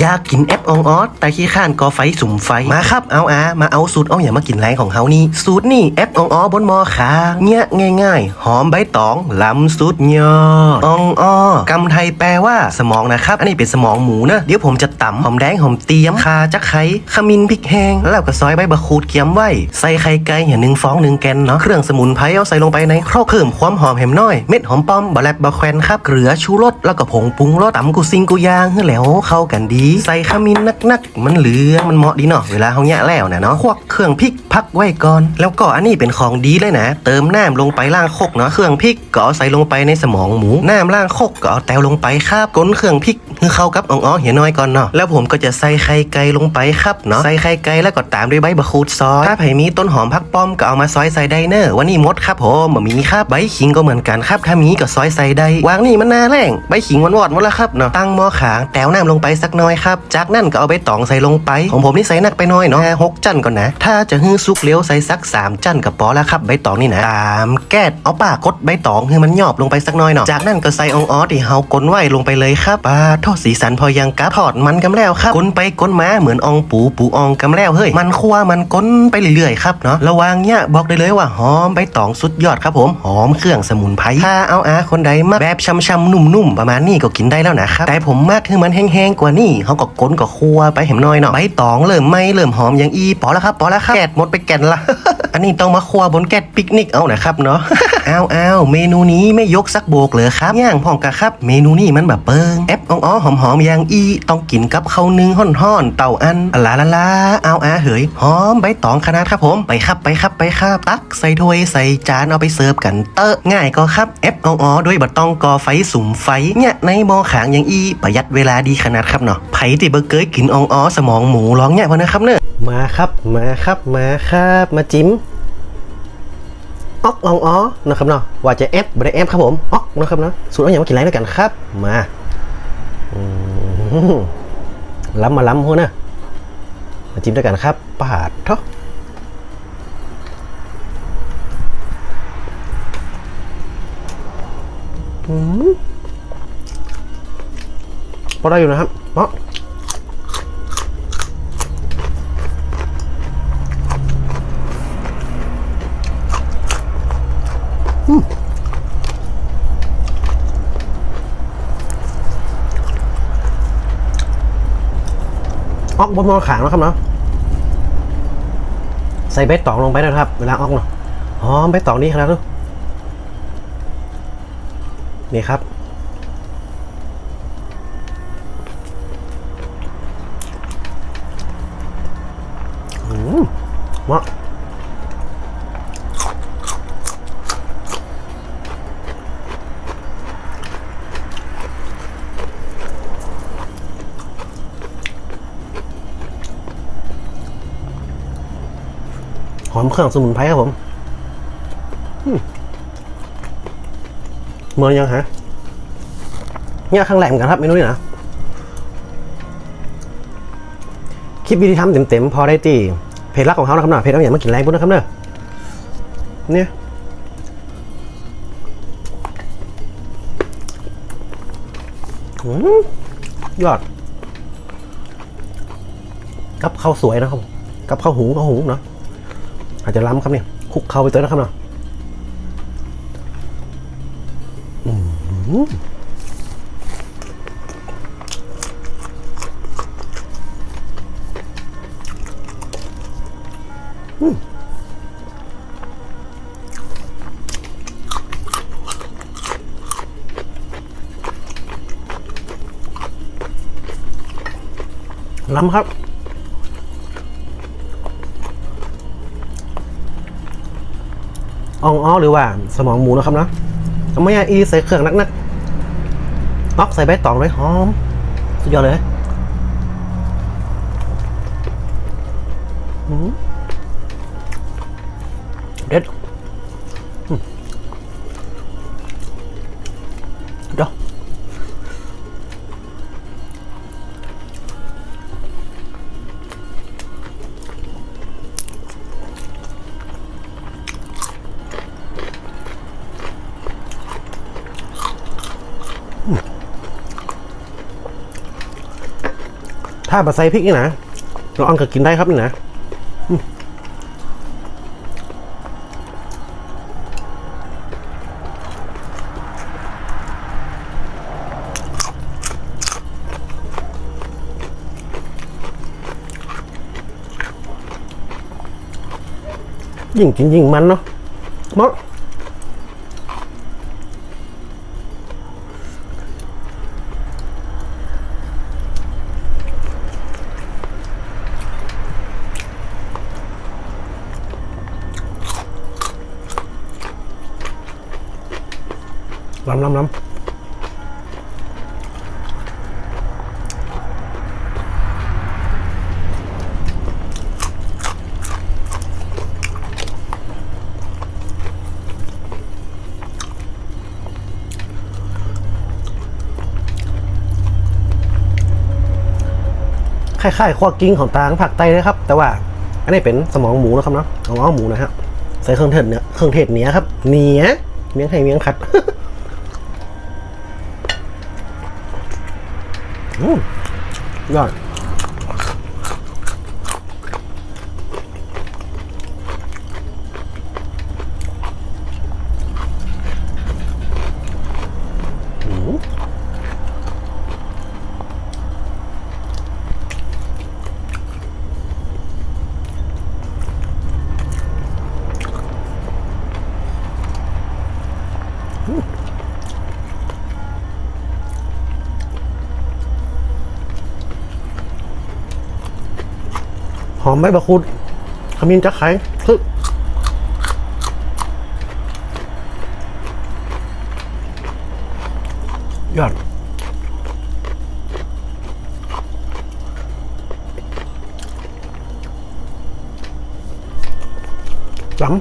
อยากกินแอปอองออสแต่ขี้ข้านกอไฟสุ่มไฟ มาครับเอาอามาเอาสูตรเอาอย่ามากินแรงของเฮานี่ สูตรนี่แอปอองออบนมอขาเนี่ยง่าย ๆ หอมใบตองลำสุดยอดอองออกำไทยแปลว่าสมองนะครับ อันนี้เป็นสมองหมูนะ เดี๋ยวผมจะตำหอมแดงหอมเตียมคาจักไข่ขมิ้นพริกแห้งแล้วก็ซอยใบบะคูดเกียมไว้ ใส่ไข่ไก่อย่าหนึ่งฟองหนึ่งแกนเนาะเครื่องสมุนไพรเอาใส่ลงไปในครกเพิ่มความหอมแหมน้อยเม็ดหอมป้อมบะแลบบะแควนครับเกลือชูรสแล้วก็ผงปรุงรสตำกูซิงกูยางให้แล้วเข้ากันดีใส่ขมิ้นนักๆ มันเหลืองมันเหมาะดีเนาะเวลาเฮาแยะแล้วนะเนาะควักเครื่องพริกพักไว้ก่อน แล้วก็อันนี้เป็นของดีเลยนะ เติมน้ำลงไปล่างคกเนาะเครื่องพริกก็เอาใส่ลงไปในสมองหมูน้ำล่างคกก็เอาแตวลงไปครับก้นเครื่องพริกให้เข้ากับอ่องๆเหียน้อยก่อนเนาะแล้วผมก็จะใส่ไข่ไก่ลงไปครับเนาะใส่ไข่ไก่แล้วก็ตามด้วยใบบะคูดซอยถ้าไผ่มีต้นหอมพักป้อมก็เอามาซอยใส่ไดเนอร์วันนี้มดครับผมบะมีครับใบขิงก็เหมือนกันครับถ้ามีก็ซอยใส่ได้วางนี่มันน่าแรงใบขิงวันวอดหมดแล้วครับเนาะตั้งหม้อขางแตวน้ำลงไปสักน้อยครับ จากนั้นก็เอาใบตองใส่ลงไป ของผมนี่ใส่หนักไปน้อยเนาะแค่หกจันก่อนนะ ถ้าจะฮื้อซุกเลี้ยวใส่สักสามจันกับปอแล้วครับใบตองนี่นะตามแก้ดเอาปากกดใบตองให้มันหยอบลงไปสักน้อยเนาะ จากนั้นก็ใส่องออสที่เฮากลนไหวลงไปเลยครับปลาทอดสีสันพอยังกะทอดมันกำแล้วครับกลนไปกลนมาเหมือนองปูปูองกำแล้วเฮ้ยมันคั่วมันกลนไปเรื่อยๆครับเนาะระวังเนี่ยบอกได้เลยว่าหอมใบตองสุดยอดครับผมหอมเครื่องสมุนไพรถ้าเอาอาคนใดมักแบบช่ำๆนุ่มๆประมาณนี้ก็กินได้แล้วนะครับแต่ผมมากคือมันแห้งๆกว่านี่เขาก็ก้นก็คั่วไปเห็มน้อยเนาะใบตองเริ่มไหมเริ่มหอมอย่างอีปอแล้วครับปอแล้วครับแกดหมดไปแก่นละ อันนี้ต้องมาคั่วบนแก๊สปิกนิกเอานะครับเนาะ อ้าวอ้าวเมนูนี้ไม่ยกสักโบกเลยครับย่างพ่องกะครับ เมนูนี้มันแบบเปิงแอปอ๋อหอมหอมย่างอีต้องกินกับข้าวนึ่งห่อนๆเต่าอันอลาลาลาเอาอาเหยหอมใบตองขนาดครับผมไปครับไปครับไปครับตักใส่ถ้วยใส่จานเอาไปเสิร์ฟกันเตอะง่ายก็ครับแอปอ๋อด้วยบัตต้องกอไฟสุ่มไฟเนี่ยในมอขางย่างอีประหยัดเวลาดีขนาดครับเนาะไผ่ที่เบอร์เกยกินอ๋อสมองหมูร้องเนี่ยพอนะครับเนอะมาครับ มาครับ มาครับ มาจิ้มออกอองอ๋อนะครับเนาะว่าจะแอปไม่ได้แอปครับผมออกนะครับเนาะสูตรเอาอย่างมากินไรด้วยกันครับ มาล้ำมาล้ำหัวนะมาจิ้มด้วยกันครับปาดเถอะพอได้อยู่นะครับเนาะ ออกบนมอขางนะครับเนาะใส่ใบตองลงไปนะครับ เวลาออกเนาะหอมใบตองนี้ครับทุกนี่ครับ อืมเหมาะห อมเครื่องสมุนไพรครับผมเมือยังฮะเนี่ยข้างแหลมกันครับเมนูนี้นะคลิปวิธีทำเต็มๆพอได้ตีเพจรักของเขานะครับเนาะเพจเอาอย่างมากินแรงปุ๊บนะครับเนอะเนี่ยอยอด กับข้าวสวยนะครับ กับข้าวหุงข้าวหุงเนาะ อาจจะล้ำครับเนี่ยคลุกเข้าไปเตยนะครับเนาะล้ำครับ อ่องอ้อหรือว่าสมองหมูนะครับเนาะเอาไม่อีใส่เครื่องนักๆออกใส่ใบตองด้วยหอม สุดยอดเลยอืมเด็ดเดี๋ยว ถ้าบะใส่พริกนี่นะเราอังก็กินได้ครับนี่นะยิ่งกินยิ่งมันเนาะเนาะ ล้ำล้ำล้ำคล้ายๆขั้วกิ้งของตางผักไตนะครับ แต่ว่าอันนี้เป็นสมองหมูนะครับเนาะสมองหมูนะฮะใส่เครื่องเทศเนื้อเครื่องเทศเนี้ยครับเนี้ยเมียงไห้เมียงคัด อืม หอมใบบะคุดขมิ้นจะไข่คืออยอดหลัง